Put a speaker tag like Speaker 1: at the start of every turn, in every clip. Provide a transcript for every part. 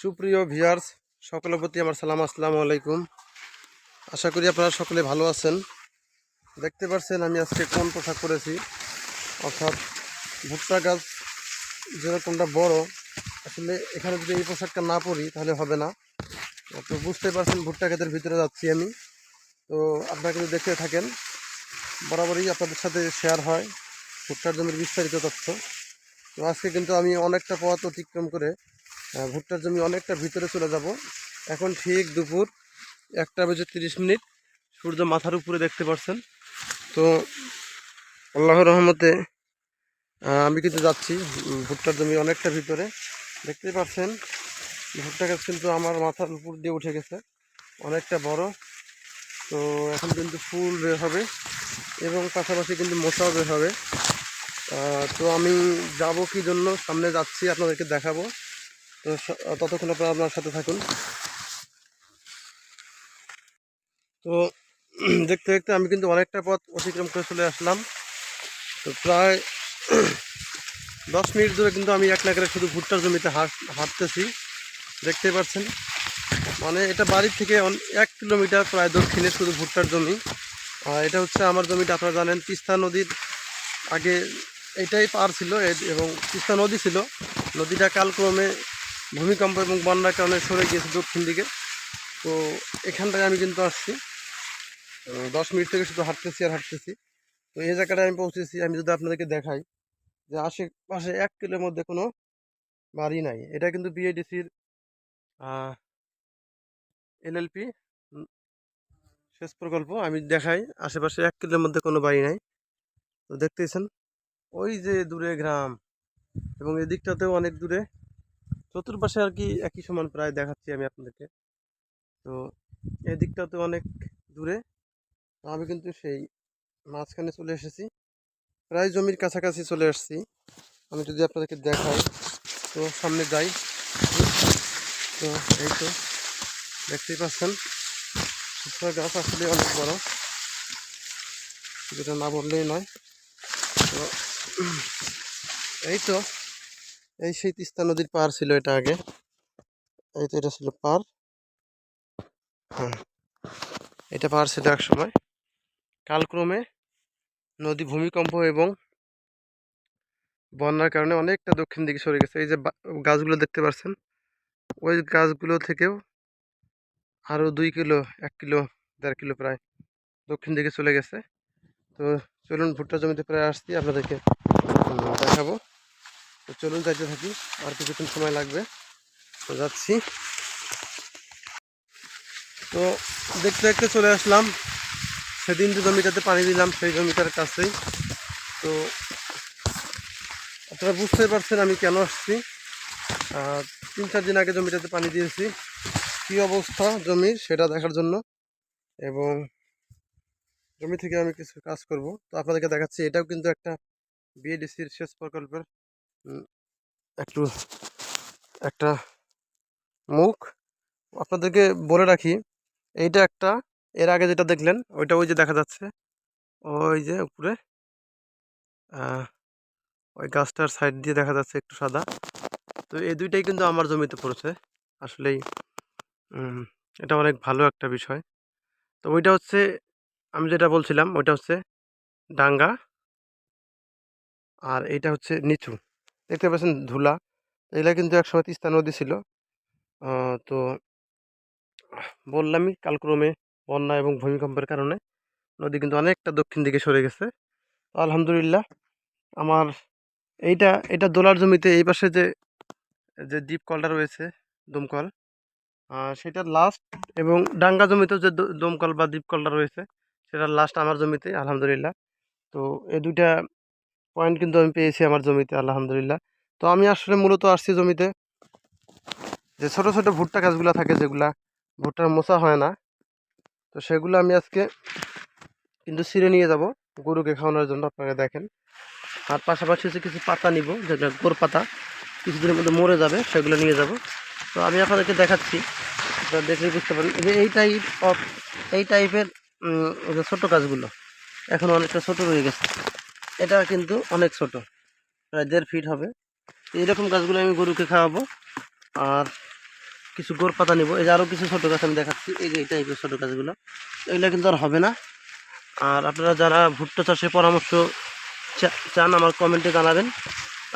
Speaker 1: সুপ্রিয় ভিউয়ার্স, সকলের প্রতি আমার সালাম, আসসালামু আলাইকুম। আশা করি আপনারা সকলে ভালো আছেন। দেখতে পাচ্ছেন আমি আজকে কোন পোশাক করেছি অর্থাৎ ভুট্টা গাছ যেরকমটা বড়, আসলে এখানে যদি এই পোশাকটা না পরি তাহলে হবে না। তো বুঝতে পারছেন ভুট্টা ক্ষেতের ভিতরে যাচ্ছি আমি। তো আপনারা কিন্তু দেখতে থাকেন, বরাবরই আপনাদের সাথে শেয়ার হয় ভুট্টার জমির বিস্তারিত তথ্য। তো আজকে কিন্তু আমি অনেকটা পথ অতিক্রম করে ভুট্টার জমি অনেকটা ভিতরে চলে যাব। এখন ঠিক দুপুর একটা বেজে তিরিশ মিনিট। সূর্য মাথার উপরে দেখতে পাচ্ছেন তো আল্লাহর রহমতে আমি কিন্তু যাচ্ছি ভুট্টার জমি অনেকটা ভিতরে। দেখতে পাচ্ছেন, ভুট্টা গাছ কিন্তু আমার মাথার উপর দিয়ে উঠে গেছে, অনেকটা বড়। তো এখন কিন্তু ফুল বের হবে এবং পাশাপাশি কিন্তু মশাও বের হবে। তো আমি যাব কি জন্য? সামনে যাচ্ছি, আপনাদেরকে দেখাবো। তো ততক্ষণ আপনারা আপনার সাথে থাকুন। তো দেখতে দেখতে আমি কিন্তু অনেকটা পথ অতিক্রম করে চলে আসলাম। তো প্রায় দশ মিনিট ধরে কিন্তু আমি এক নাগারে শুধু ভুট্টার জমিতে হাঁট, হাঁটতেছি। দেখতে পাচ্ছেন মানে এটা বাড়ির থেকে এক কিলোমিটার প্রায় দক্ষিণে শুধু ভুট্টার জমি। আর এটা হচ্ছে আমার জমিটা, আপনারা জানেন, তিস্তা নদীর আগে এটাই পার ছিল এবং তিস্তা নদী ছিল। নদীটা কালক্রমে ভূমিকম্প এবং বন্যার কারণে সরে গিয়েছে দক্ষিণ দিকে। তো এখানটায় আমি কিন্তু আসছি। দশ মিনিট থেকে শুধু হাঁটতেছি আর হাঁটতেছি। তো এই জায়গাটায় আমি পৌঁছেছি। আমি যদি আপনাদেরকে দেখাই যে আশেপাশে এক কিলোর মধ্যে কোনো বাড়ি নাই। এটা কিন্তু বিএডিসির এলএলপি শেষ প্রকল্প। আমি দেখাই, আশেপাশে এক কিলোর মধ্যে কোনো বাড়ি নাই। তো দেখতেছেন, ওই যে দূরে গ্রাম এবং এদিকটাতেও অনেক দূরে চতুর্পাশে আর কি একই সমান প্রায় দেখাচ্ছি আমি আপনাদেরকে। তো এদিকটাতে অনেক দূরে। আমি কিন্তু সেই মাঝখানে চলে এসেছি। প্রায় জমির কাছাকাছি চলে আসছি। আমি যদি আপনাদেরকে দেখাই, তো সামনে যাই। তো এই তো দেখতেই পাচ্ছেন গাছ আসলে অনেক বড়। যেটা না বললেই নয়। তো এই তো এই সেই তিস্তা নদীর পার ছিল এটা আগে। এই তো এটা ছিল পার হ্যাঁ এটা পার ছিল এক সময়। কালক্রমে নদী ভূমিকম্প এবং বন্যার কারণে অনেকটা দক্ষিণ দিকে সরে গেছে। এই যে গাছগুলো দেখতে পাচ্ছেন ওই গাছগুলো থেকেও আরও দুই কিলো, এক কিলো, দেড় কিলো প্রায় দক্ষিণ দিকে চলে গেছে। তো চলুন ভুট্টা জমিতে প্রায় আসছি, আপনাদেরকে দেখাবো। তো চলুন যাইতে থাকি, আর কিছুক্ষণ সময় লাগবে। তো যাচ্ছি। তো দেখতে দেখতে চলে আসলাম। সেদিন যে জমিটাতে পানি দিলাম, সেই জমিটার কাছেই। তো আপনারা বুঝতে পারছেন আমি কেন আসছি। তিন চার দিন আগে জমিটাতে পানি দিয়েছি। কী অবস্থা জমির সেটা দেখার জন্য। এবং জমি থেকে আমি কিছু কাজ করব। তো আপনাদেরকে দেখাচ্ছি, এটাও কিন্তু একটা বিএডিসির শেষ প্রকল্পের একটু, একটা মুখ আপনাদেরকে বলে রাখি, এইটা একটা, এর আগে যেটা দেখলেন, ওইটা ওই যে দেখা যাচ্ছে, ওই যে উপরে ওই গাছটার সাইড দিয়ে দেখা যাচ্ছে একটু সাদা। তো এই দুইটাই কিন্তু আমার জমিতে পড়েছে, আসলেই এটা অনেক ভালো একটা বিষয়। তো ওইটা হচ্ছে, আমি যেটা বলছিলাম, ওইটা হচ্ছে ডাঙ্গা, আর এইটা হচ্ছে নিচু। দেখতে পাচ্ছেন ধুলা। এগুলা কিন্তু একসময় তিস্তা নদী ছিল। তো বললামই কালক্রমে বন্যা এবং ভূমিকম্পের কারণে নদী কিন্তু অনেকটা দক্ষিণ দিকে সরে গেছে। তো আলহামদুলিল্লাহ, আমার এইটা, এটা দোলার জমিতে এই পাশে যে যে ডিপ কলটা রয়েছে দমকল সেটা লাস্ট এবং ডাঙ্গা জমিতেও যে দমকল বা ডিপ কলটা রয়েছে, সেটার লাস্ট আমার জমিতে, আলহামদুলিল্লাহ। তো এই দুইটা পয়েন্ট কিন্তু আমি পেয়েছি আমার জমিতে, আলহামদুলিল্লাহ। তো আমি আসলে মূলত আসছি জমিতে। যে ছোট ছোট ভুট্টা গাছগুলো থাকে যেগুলা ভুট্টার মোচা হয় না, তো সেগুলো আমি আজকে কিন্তু ছিঁড়ে নিয়ে যাব, গরুকে খাওয়ানোর জন্য, আপনারা দেখেন। আর পাশাপাশি হচ্ছে কিছু পাতা নিব, যেটা গোর পাতা, কিছুদিনের মধ্যে মরে যাবে, সেগুলো নিয়ে যাব। তো আমি আপনাদেরকে দেখাচ্ছি, আপনারা দেখলেই বুঝতে পারেন যে এই টাইপ অফ এই টাইপের যে ছোটো গাছগুলো, এখন অনেকটা ছোট রয়ে গেছে। এটা কিন্তু অনেক ছোট। প্রায় দেড় ফিট হবে। এইরকম গাছগুলো আমি গরুকে খাওয়াবো। আর কিছু গোর পাতা নিব। এই যে আরও কিছু ছোটো গাছ আমি দেখাচ্ছি। এই যে এই টাইপের ছোটো গাছগুলো। এগুলো কিন্তু আর হবে না। আর আপনারা যারা ভুট্টা চাষের পরামর্শ চান, আমার কমেন্টে জানাবেন।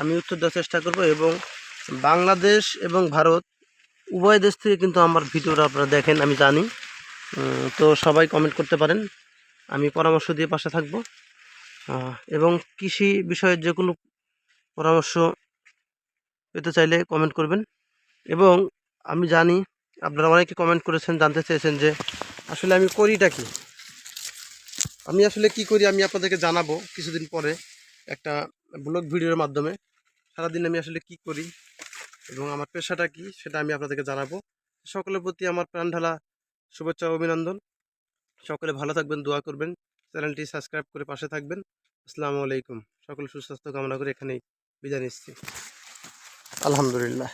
Speaker 1: আমি উত্তর দেওয়ার চেষ্টা করব এবং বাংলাদেশ এবং ভারত উভয় দেশ থেকে কিন্তু আমার ভিডিওটা আপনারা দেখেন, আমি জানি। তো সবাই কমেন্ট করতে পারেন। আমি পরামর্শ দিয়ে পাশে থাকব। এবং কৃষি বিষয়ে যে কোনো পরামর্শ পেতে চাইলে কমেন্ট করবেন। এবং আমি জানি আপনারা অনেকে কমেন্ট করেছেন, জানতে চেয়েছেন যে আসলে আমি করিটা কি? আমি আসলে কি করি আমি আপনাদেরকে জানাব কিছুদিন পরে একটা ব্লগ ভিডিওর মাধ্যমে। সারাদিন আমি আসলে কি করি এবং আমার পেশাটা কি সেটা আমি আপনাদেরকে জানাব। সকলের প্রতি আমার প্রাণ ঢালা শুভেচ্ছা অভিনন্দন। সকলে ভালো থাকবেন, দোয়া করবেন। চ্যানেলটি সাবস্ক্রাইব করে পাশে থাকবেন। আসসালামু আলাইকুম। সকল সুস্বাস্থ্য কামনা করে এখানেই বিদায় নিচ্ছি। আলহামদুলিল্লাহ।